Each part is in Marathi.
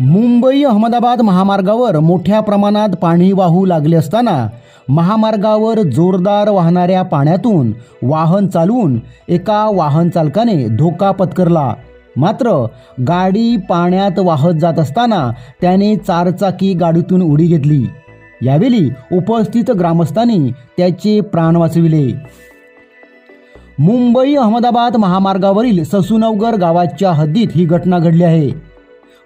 मुंबई अहमदाबाद महामार्गावर मोठ्या प्रमाणात पाणी वाहू लागले असताना महामार्गावर जोरदार वाहणाऱ्या पाण्यातून वाहन चालवून एका वाहन चालकाने धोका पत्करला. मात्र गाडी पाण्यात वाहत जात असताना त्याने चारचाकी गाडीतून उडी घेतली. यावेळी उपस्थित ग्रामस्थांनी त्याचे प्राण वाचविले. मुंबई अहमदाबाद महामार्गावरील ससुनवगर गावाच्या हद्दीत ही घटना घडली आहे.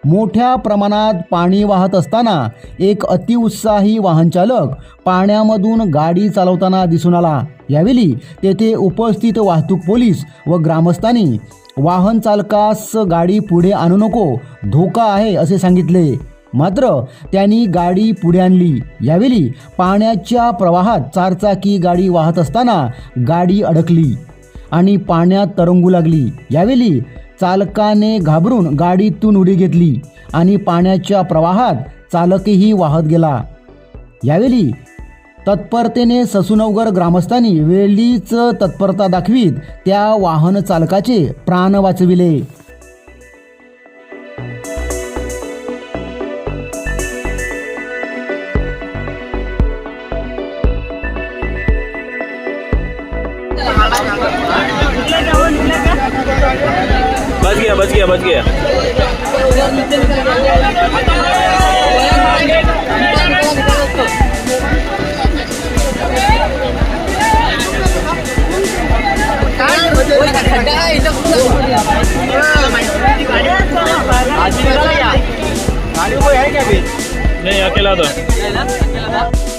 मोठ्या प्रमाणात पाणी वाहत असताना एक अतिउत्साही वाहनचालक पाण्यामधून गाडी चालवताना दिसून आला. यावेळी तेथे उपस्थित वाहतूक पोलीस व ग्रामस्थांनी वाहन चालकास गाडी पुढे आणू नको धोका आहे असे सांगितले. मात्र त्यांनी गाडी पुढे आणली. यावेळी पाण्याच्या प्रवाहात चारचाकी गाडी वाहत असताना गाडी अडकली आणि पाण्यात तरंगू लागली. यावेळी चालकाने घाबरून गाडीतून उडी घेतली आणि पाण्याच्या प्रवाहात चालकही वाहत गेला. यावेळी तत्परतेने ससुनवगर ग्रामस्थांनी वेळीच तत्परता दाखवीत त्या वाहन चालकाचे प्राण वाचविले. बच गया बच गया बच गया। नहीं अकेला था